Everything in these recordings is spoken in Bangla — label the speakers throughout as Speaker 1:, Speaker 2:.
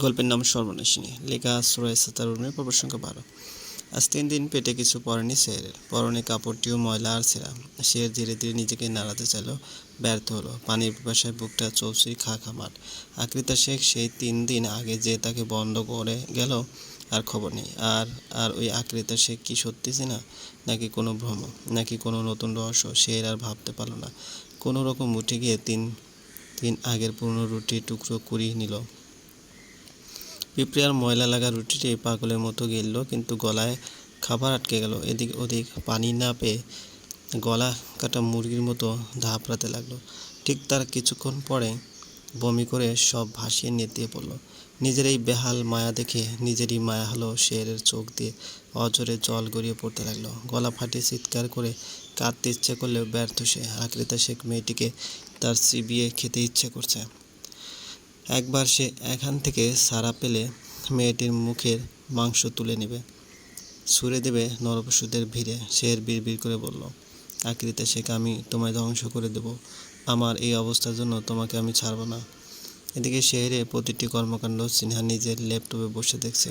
Speaker 1: গল্পের নাম সর্বনাশিনী। লেখা সুরাই সাতারুণের পর্ব সংখ্যা বারো। আজ তিন দিন পেটে কিছু পরেনি শেরের পরনে কাপড়টিও ময়লা আর ছেঁড়া। শের ধীরে ধীরে নিজেকে নাড়াতে চাইল, ব্যর্থ হলো। পানির পিপাসায় বুকটা চলছে খা খা মাঠ আকৃতা শেখ সেই তিন দিন আগে যে তাকে বন্ধ করে গেল, আর খবর নেই। আর আর ওই আকৃতা শেখ কি সত্যি না নাকি কোনো ভ্রম? নাকি কোনো নতুন রহস্য? সে আর ভাবতে পারল না। কোনো রকম উঠে গিয়ে তিন দিন আগের পুরনো রুটি টুকরো কুড়িয়ে নিল। পিঁপড়ে আর ময়লা লাগা রুটিটি পাগলের মতো গেলল, কিন্তু গলায় খাবার আটকে গেল। এদিক ওদিক পানি না পেয়ে গলা কাটা মুরগির মতো ধাপড়াতে লাগল। ঠিক তার কিছুক্ষণ পরে বমি করে সব ভাসিয়ে নেতিয়ে পড়ল। নিজের এই বেহাল মায়া দেখে নিজেরই মায়া হলো শেরের চোখ দিয়ে। অজরে জল গড়িয়ে পড়তে লাগল। গলা ফাটিয়ে চিৎকার করে কাঁদতে ইচ্ছে করলেও ব্যর্থ সে। আকৃতা শেখ মেয়েটিকে তার চিবিয়ে খেতে ইচ্ছে করছে। একবার সে এখান থেকে সারা পেলে মেয়েটির মুখের মাংস তুলে নেবে। ছুঁড়ে দেবে নরপশুদের ভিড়ে। শের বিড় করে বলল, আকৃতে শেখ আমি তোমায় ধ্বংস করে দেব। আমার এই অবস্থার জন্য তোমাকে আমি ছাড়ব না। এদিকে শহরে প্রতিটি কর্মকাণ্ড সিনহা নিজের ল্যাপটপে বসে দেখছে।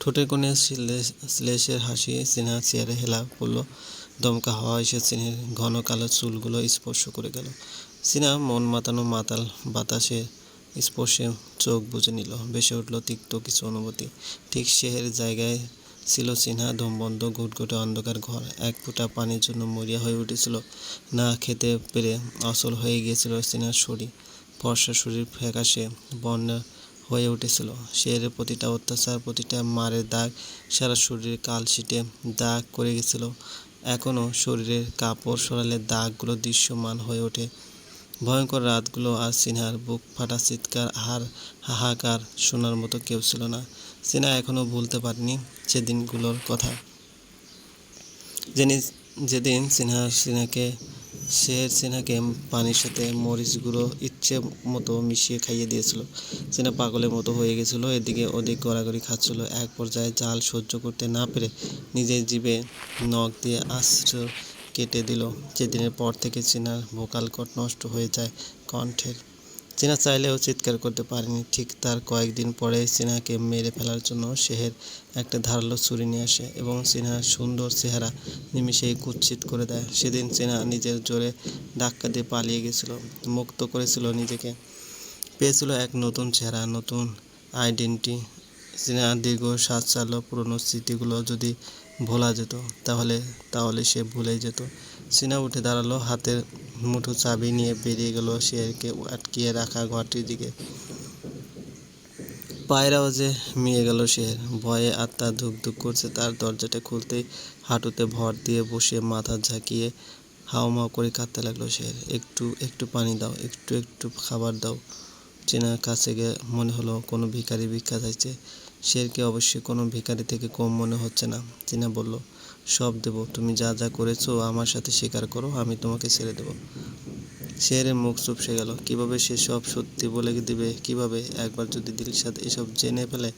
Speaker 1: ঠোঁটের কোণে শ্লেষের হাসি সিনহা চেয়ারে হেলা পড়ল দমকা হাওয়া এসে সিনহের ঘন কালো চুলগুলো স্পর্শ করে গেল। সিনহা মন মাতানো মাতাল বাতাসে স্পর্শে চোখ বুঝে নিল। ভেসে উঠল তিক্ত কিছু অনুভূতি। ঠিক শেহের জায়গায় ছিল সিনহা ধমবন্ধ ঘুটঘুটে অন্ধকার ঘর। এক ফোঁটা পানির জন্য মরিয়া হয়ে উঠেছিল। না খেতে পেরে অসল হয়ে গিয়েছিল সিনহার শরীর। ফর্সা শরীর ফ্যাকাশে বন্যা হয়ে উঠেছিল। শেরের প্রতিটা অত্যাচার, প্রতিটা মারের দাগ সারা শরীরে কালশিটে দাগ করে গেছিল। এখনও শরীরের কাপড় সরালে দাগগুলো দৃশ্যমান হয়ে ওঠে। ভয়ঙ্কর রাতগুলো আর সিনহার বুক ফাটা চিৎকার আর হাহাকার শোনার মতো কেউ ছিল না। সিনহা এখনও ভুলতে পারেনি সেদিনগুলোর কথা। যিনি যেদিন সিনহা সিনহাকে শের সিনহাকে পানির সাথে মরিচ গুঁড়ো ইচ্ছে মতো মিশিয়ে খাইয়ে দিয়েছিল। সিনহা পাগলের মতো হয়ে গেছিল, এদিকে ওদিক গড়াগড়ি খাচ্ছিল। এক পর্যায়ে জাল সহ্য করতে না পেরে নিজের জীবে নখ দিয়ে আশ্রয় কেটে দিল। যেদিনের পর থেকে চীনার ভোকাল কট নষ্ট হয়ে যায় কণ্ঠের। চীনা চাইলেও চিৎকার করতে পারেনি। ঠিক তার কয়েকদিন পরে চীনাকে মেরে ফেলার জন্য শেহের একটা ধারালো ছুরি নিয়ে আসে এবং চীনার সুন্দর চেহারা নিমিষেই কুৎসিত করে দেয়। সেদিন চীনা নিজের জোরে ধাক্কা দিয়ে পালিয়ে গেছিল, মুক্ত করেছিল নিজেকে। পেয়েছিল এক নতুন চেহারা, নতুন আইডেন্টি। চীনা দীর্ঘ শ্বাস চালো পুরনো স্মৃতিগুলো যদি ভোলা যেত, তাহলে তাহলে সে ভুলে যেত। সিনা উঠে দাঁড়াল, হাতের মুঠো চাবি নিয়ে বেরিয়ে গেল শেরকে আটকিয়ে রাখা ঘরটির দিকে। পায়রাও যে মিয়ে গেল শের ভয়ে আত্মা ধুক ধুক করছে, তার দরজাটা খুলতেই হাঁটুতে ভর দিয়ে বসে মাথা ঝাঁকিয়ে হাওমাও করে কাঁদতে লাগল শের একটু একটু পানি দাও, একটু একটু খাবার দাও। চেনার কাছে গিয়ে মনে হলো কোনো ভিখারি ভিক্ষা চাইছে। শেরকে অবশ্যই কোনো ভিখারি থেকে কম মনে হচ্ছে না। চীনা বলল, সব দেব, তুমি যা যা করেছ আমার সাথে স্বীকার করো, আমি তোমাকে ছেড়ে দেব। শেরের মুখ চুপসে গেল। কীভাবে সে সব সত্যি বলে দিবে? কীভাবে? একবার যদি দিলশাদ এসব জেনে ফেলে,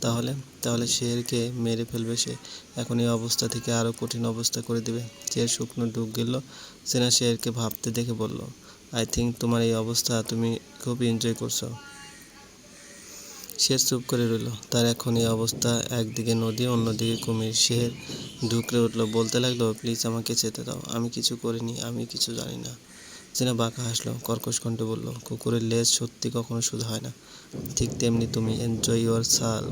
Speaker 1: তাহলে তাহলে শেরকে মেরে ফেলবে সে। এখন এই অবস্থা থেকে আরও কঠিন অবস্থা করে দিবে। শের শুকনো ঢুক গেল। সেনা শেরকে ভাবতে দেখে বলল, আই থিঙ্ক তোমার এই অবস্থা তুমি খুব এনজয় করছ। সে চুপ করে রইল। তার এখন এই অবস্থা, একদিকে নদী, অন্যদিকে কুমির। সে ঢুকরে উঠল, বলতে লাগল, প্লিজ আমাকে যেতে দাও। আমি কিছু করিনি, আমি কিছু জানি না। চেনা বাঁকা হাসলো, কর্কশ কণ্ঠে বলল, কুকুরের লেজ সত্যি কখনো শুধু হয় না। ঠিক তেমনি তুমি এনজয় ইউর সাল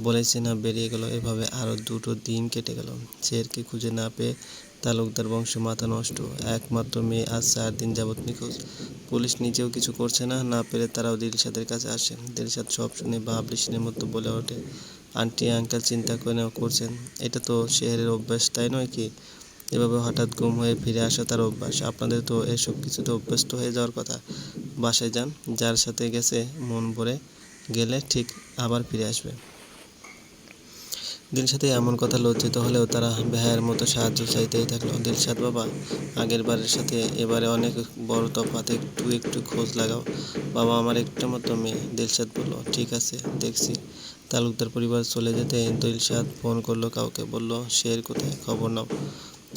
Speaker 1: বলে চেনা বেরিয়ে গেল। এভাবে আরও দুটো দিন কেটে গেল। শেরকে খুঁজে না পেয়ে তালুকদার বংশ মাথা নষ্ট। একমাত্র মেয়ে আজ চার দিন যাবৎ নিখোঁজ। পুলিশ নিজেও কিছু করছে না না পেরে তারাও দিলশাদের কাছে আসে দিলশাদ সব শুনে বাবলিশনের মতো বলে ওঠে, আন্টি, আঙ্কেল চিন্তা করে করছেন? এটা তো শেহরের অভ্যাস, তাই নয় কি? এভাবে হঠাৎ গুম হয়ে ফিরে আসা তার অভ্যাস। আপনাদের তো এসব কিছুতে অভ্যস্ত হয়ে যাওয়ার কথা। বাসায় যান, যার সাথে গেছে মন ভরে গেলে ঠিক আবার ফিরে আসবে দিলশাদে এমন কথা লজ্জিত হলেও তারা বেহায়ের মতো সাহায্য চাইতেই থাকল। দিলশাদ বাবা, আগের বারের সাথে এবারে অনেক বড় তফাৎ একটু একটু খোঁজ লাগাও। বাবা আমার একটা মতো মেয়ে, দিলশাদ বলল, ঠিক আছে, দেখছি। তালুকদার পরিবার চলে যেতে দিলশাদ ফোন করল কাউকে, বলল, শের কোথায়? খবর নাও।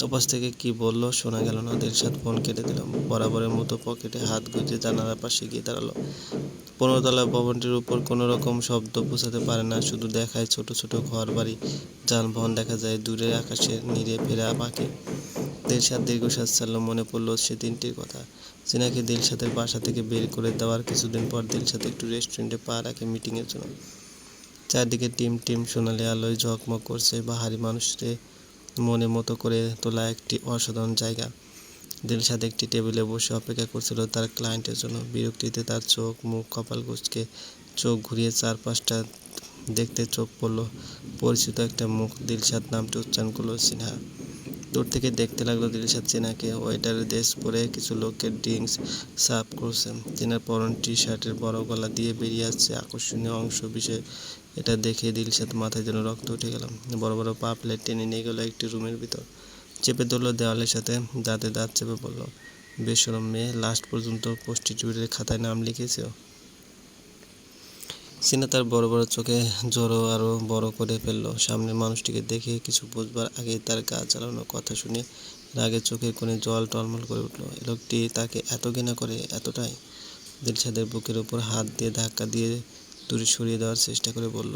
Speaker 1: ওপাশ থেকে কি বলল শোনা গেল না। দিলশাদ ফোন কেটে দিল, বরাবরের মতো পকেটে হাত গুঁজে জানালার পাশে গিয়ে দাঁড়াল। পনেরোতলা ভবনটির উপর কোনো রকম শব্দ পৌঁছাতে পারে না, শুধু দেখায় ছোট ছোট ঘর বাড়ি যানবাহন দেখা যায় দূরে আকাশে নিরে ফেরা পাখি দিলশাদ দীর্ঘশ্বাস ছাড়ল, মনে পড়ল সে দিনটির কথা। সিনাকে দিলশাদের বাসা থেকে বের করে দেওয়ার কিছুদিন পর দিলশাদ একটু রেস্টুরেন্টে পা রাখে মিটিংয়ের জন্য। চারদিকে টিম টিম সোনালি আলোয় ঝকমক করছে, বাহারি মানুষকে মনে মতো করে তোলা একটি অসাধারণ জায়গা। দিলশাদ একটি টেবিলে বসে অপেক্ষা করছিল। তার ক্লায়েন্টের জন্য বিরক্তিতে তার চোখ, মুখ কপাল কুঁচকে চোখ ঘুরিয়ে চারপাশটা দেখতে চোখ পড়ল। পরিচিত একটা মুখ দিলশাদ নামটি উচ্চারণ করল, সিনহা। দূর থেকে দেখতে লাগল দিলশাদ চেনাকে ওয়েটারের দেশ পরে কিছু লোককে ড্রিঙ্কস সার্ভ করছে। চেনার পরন টি শার্টের বড় গলা দিয়ে বেরিয়ে আসছে। আকর্ষণীয় অংশ বিশেষ এটা দেখে দিলশাদ মাথায় যেন রক্ত উঠে গেলাম বড় বড় পা প্লেট টেনে নিয়ে গেল একটি রুমের ভিতর। চেপে ধরলো দেওয়ালের সাথে, দাঁতে দাঁত চেপে বলল বেসরম মেয়ে লাস্ট পর্যন্ত প্রস্টিটিউটের খাতায় নাম লিখেছে? সিনা তার বড় বড় চোখে জড়ো আরও বড় করে ফেলল। সামনের মানুষটিকে দেখে কিছু বুঝবার আগেই তার গা চালানো কথা শুনে রাগে চোখে কোণে জল টলমল করে উঠল। লোকটি তাকে এত ঘৃণা করে এতটাই দিলশাদের বুকের উপর হাত দিয়ে ধাক্কা দিয়ে দূরে সরিয়ে দেওয়ার চেষ্টা করে বলল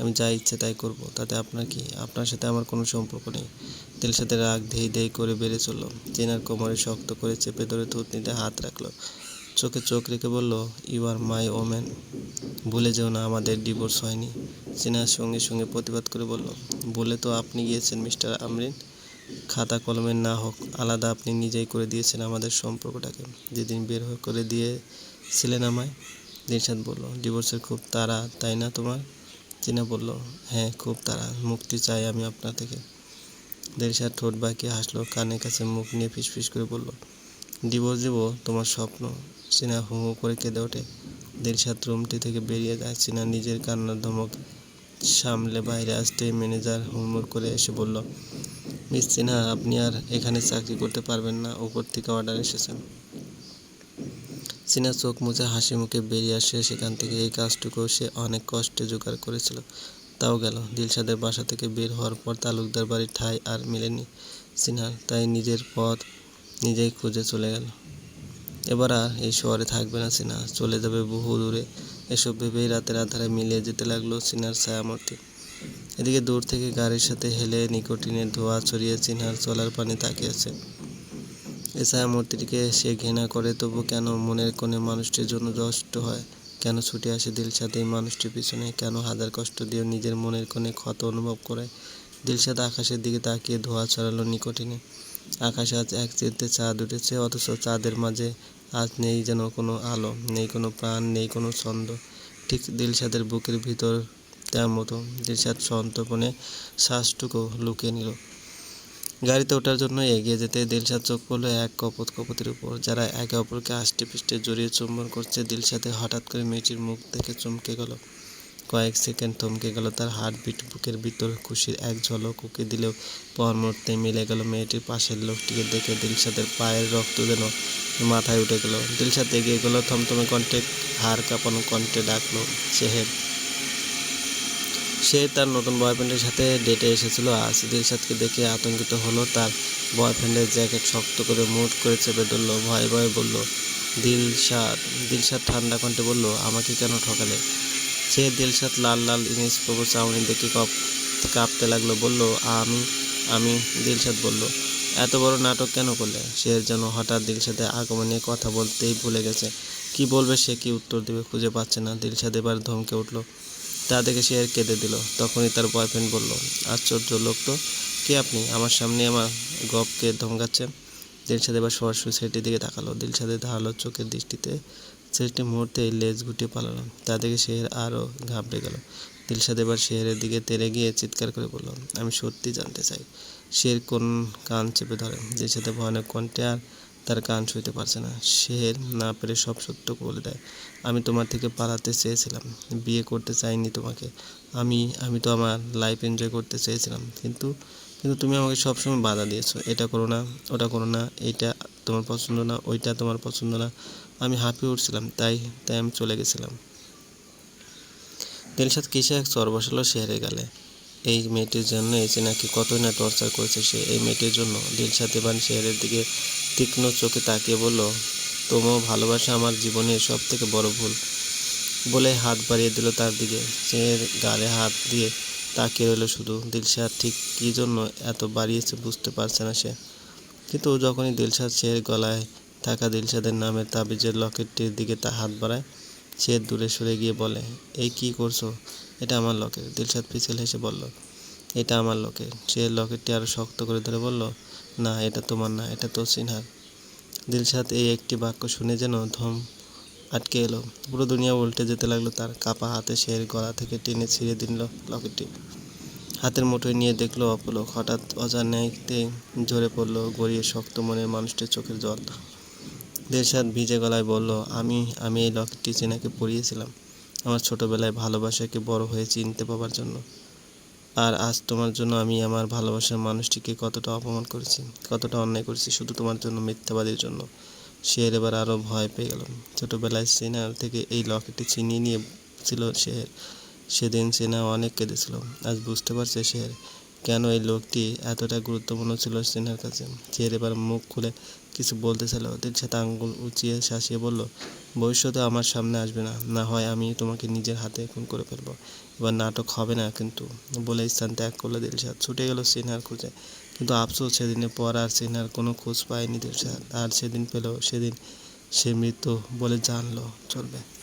Speaker 1: আমি যা ইচ্ছে তাই করব, তাতে আপনার কি, আপনার সাথে আমার কোনো সম্পর্ক নেই। তেল সাথে রাগ ধেই ধেই করে বেড়ে চলল। চেনার কোমরে শক্ত করে চেপে ধরে থুতনিতে হাত রাখল। চোখে চোখ রেখে বলল ইউ আর মাই ওম্যান ভুলে যেও না, আমাদের ডিভোর্স হয়নি। চেনার সঙ্গে সঙ্গে প্রতিবাদ করে বলল, বলে তো আপনি গিয়েছেন, মিস্টার আমরিন। খাতা কলমের না হোক, আলাদা আপনি নিজেই করে দিয়েছেন আমাদের সম্পর্কটাকে। যেদিন বের হয়ে করে দিয়েছিলেন আমায়, দিলশাদ বলল ডিভোর্সের খুব তাড়া, তাই না তোমার? চীনা বলল হ্যাঁ খুব তাড়া, মুক্তি চাই আমি আপনার থেকে। দিলশাদ ঠোঁট বাঁকিয়ে হাসলো, কানের কাছে মুখ নিয়ে ফিসফিস করে বলল, ডিভোর্স দেব, তোমার স্বপ্ন। চীনা হু হু করে কেঁদে ওঠে। দিলশাদ রুমটি থেকে বেরিয়ে যায় চীনা নিজের কান্নার ধমক সামলে বাইরে আসতে ম্যানেজার হুড়মুড় করে এসে বলল, মিস সিনহা, আপনি আর এখানে চাকরি করতে পারবেন না, উপর থেকে অর্ডার এসেছেন সিনহা চোখ মুছে হাসি মুখে বেরিয়ে আসে। সেখান থেকে এই কাজটুকু সে অনেক কষ্টে জোগাড় করেছিল। তাও গেল। দিলশাদের বাসা থেকে বের হওয়ার পর তালুকদার বাড়ির ঠাঁই আর মেলেনি সিনহার। তাই নিজের পথ নিজেই খুঁজে চলে গেল। এবার আর এই শহরে থাকবে না সিনহা। চলে যাবে বহু দূরে। এসব ভেবেই রাতের আধারে মিলিয়ে যেতে লাগল সিনহার ছায়ামূর্তি। এদিকে দূর থেকে গাড়ির সাথে হেলে নিকোটিনের ধোঁয়া ছড়িয়ে সিনহার চলার পানি তাকিয়েছে। এ ছায়ামূর্তিটিকে সে ঘৃণা করে, তবু কেন মনের কোণে মানুষটির জন্য যষ্ট হয়? কেন ছুটে আসে দিলশাদ? এই মানুষটির পিছনে কেন হাজার কষ্ট দিয়েও নিজের মনের কোণে ক্ষত অনুভব করে? দিলশাদ আকাশের দিকে তাকিয়ে ধোঁয়া ছড়ালো নিকোটিনে। আকাশে আজ এক চিলতে চাঁদ উঠেছে, অথচ চাঁদের মাঝে আজ নেই যেন কোনো আলো, নেই কোনো প্রাণ, নেই কোনো ছন্দ। ঠিক দিলশাদের বুকের ভিতর তার মতো। দিলশাদ সন্তর্পণে শ্বাসটুকু লুকিয়ে নিল। গাড়িতে ওঠার জন্য এগিয়ে যেতে দিলশাদ চোখ পড়ল এক কপত কপতের উপর। যারা একে অপরকে আষ্টে পৃষ্ঠে জড়িয়ে চুম্বন করছে, দিলশাদে হঠাৎ করে মেয়েটির মুখ থেকে চমকে গেল। কয়েক সেকেন্ড থমকে গেল তার হার্টবিট, বুকের ভিতর খুশির এক ঝলক উঁকে দিলেও পর মুহূর্তে মিলে গেল মেয়েটির পাশের লোকটিকে দেখে দিলশাদের পায়ের রক্ত যেন মাথায় উঠে গেল। দিলশাদ এগিয়ে গেল, থমথমে কণ্ঠে হাড় কাঁপানো কণ্ঠে ডাকলো সেহেব সে তার নতুন বয়ফ্রেন্ডের সাথে ডেটে এসেছিল। আজ দিলশাদকে দেখে আতঙ্কিত হলো। তার বয়ফ্রেন্ডের জ্যাকেট শক্ত করে মুঠ করে চেপে ধরলো। ভয়ে ভয়ে বলল, দিলশাদ দিলশাদ ঠান্ডা কণ্ঠে বলল, আমাকে কেন ঠকালে? সে দিলশাদ লাল লাল ইংলিশ প্রভু চাউনি দেখে কপ, কাঁপতে লাগল। বলল, আমি আমি, দিলশাদ বলল, এত বড় নাটক কেন করলে? সে যেন হঠাৎ দিলশাদের আগমনে কথা বলতেই ভুলে গেছে। কি বলবে সে কি উত্তর দেবে খুঁজে পাচ্ছে না। দিলশাদ এবার ধমকে উঠল তা দেখে সে আর কেঁদে দিল। তখনই তার বয়ফ্রেন্ড বলল, আশ্চর্য লোক তো, কে আপনি? আমার সামনে আমার গপকে ধমকাচ্ছেন? দিলশাদ এবার সরাসরি ছেলেটির দিকে তাকালো। দিলশাদের ধারালো চোখের দৃষ্টিতে ছেলেটি মুহূর্তে লেজ গুটিয়ে পালালো তা দেখে শের আরও ঘাবড়ে গেল। দিলশাদ এবার শেরের দিকে তেরে গিয়ে চিৎকার করে বলল, আমি সত্যি জানতে চাই, শের কোন কান চেপে ধরে? দিলশাদের ভয়ানক কণ্ঠে আর তার কান সইতে পারছে না। সে না পেরে সব সত্য বলে দেয়। আমি তোমার থেকে পালাতে চেয়েছিলাম। বিয়ে করতে চাইনি তোমাকে। আমি আমি তো আমার লাইফ এনজয় করতে চেয়েছিলাম। কিন্তু কিন্তু তুমি আমাকে সবসময় বাধা দিয়েছ। এটা করো না, ওটা করো না, এইটা তোমার পছন্দ না, ওইটা তোমার পছন্দ না। আমি হাঁপিয়ে উঠছিলাম, তাই তাই আমি চলে গেছিলাম। দিলশাদ কিসে এক চর বসালো শেহরে গেলে। এই মেয়েটির জন্য এসে নাকি কতই না টর্চার করেছে সে, এই মেয়েটির জন্য দিলশাদ এবার শেহরের দিকে তীক্ষ্ণ চোখে তাকিয়ে বলল তোমার ভালোবাসা আমার জীবনের সব থেকে বড় ভুল। বলে হাত বাড়িয়ে দিল তার দিকে। চেয়ের গালে হাত দিয়ে তাকিয়ে রইল শুধু। দিলশাদ ঠিক কী জন্য এত বাড়িয়েছে বুঝতে পারছে না সে। কিন্তু যখনই দিলশাদ চেয়ের গলায় থাকা দিলশাদের নামের তাবিজের লকেটটির দিকে তা হাত বাড়ায়, সে দূরে সরে গিয়ে বলে, এই কি করছ? এটা আমার লকেট। দিলশাদ পিছল হেসে বলল, এটা আমার লকেট। সে লকেটটি আরও শক্ত করে ধরে বলল না, এটা তোমার না, এটা তো সিনহার। দিলশাদ এই একটি বাক্য শুনে যেন ধম আটকে এলো। পুরো দুনিয়া উল্টে যেতে লাগল তার কাপা হাতে সে গলা থেকে টেনে ছিঁড়ে দিল লকেটটি। হাতের মুঠোয় নিয়ে দেখল অপলক। হঠাৎ অজানাইতে ঝরে পড়ল গড়িয়ে শক্ত মনের মানুষটির চোখের জল। দেশাদ ভিজে গলায় বলল, আমি আমি এই লকেটটি চেনাকে পরিয়েছিলাম। আমার ছোটবেলায় ভালোবাসাকে বড় হয়ে চিনতে পাবার জন্য। আর আজ তোমার জন্য আমি আমার ভালোবাসার মানুষটিকে কতটা অপমান করেছি, কতটা অন্যায় করেছি, শুধু তোমার জন্য, মিথ্যাবাদীর জন্য। সে এবার আরও ভয় পেয়ে গেল। ছোটোবেলায় সেনার থেকে এই লকেটটি ছিনিয়ে নিয়েছিল সে সেদিন সেনা অনেক কেঁদেছিল। আজ বুঝতে পারছে সে কেন এই লোকটি এতটা গুরুত্বপূর্ণ ছিল সেনার কাছে? সে এবার মুখ খুলে কিছু বলতে চাইল। সাথে আঙ্গুল উঁচিয়ে শাসিয়ে বলল, ভবিষ্যতে আমার সামনে আসবে না। না হয় আমি তোমাকে নিজের হাতে খুন করে ফেলব। এবার নাটক হবে না কিন্তু। বলে স্থান ত্যাগ করল দিলশাদ। ছুটে গেল সিনহার খোঁজে। কিন্তু আফসোস সেদিনের পর আর সিনহার কোনো খোঁজ পায়নি দিলশাদ। আর সেদিন পেল, সেদিন সে মৃত বলে জানলো চলবে।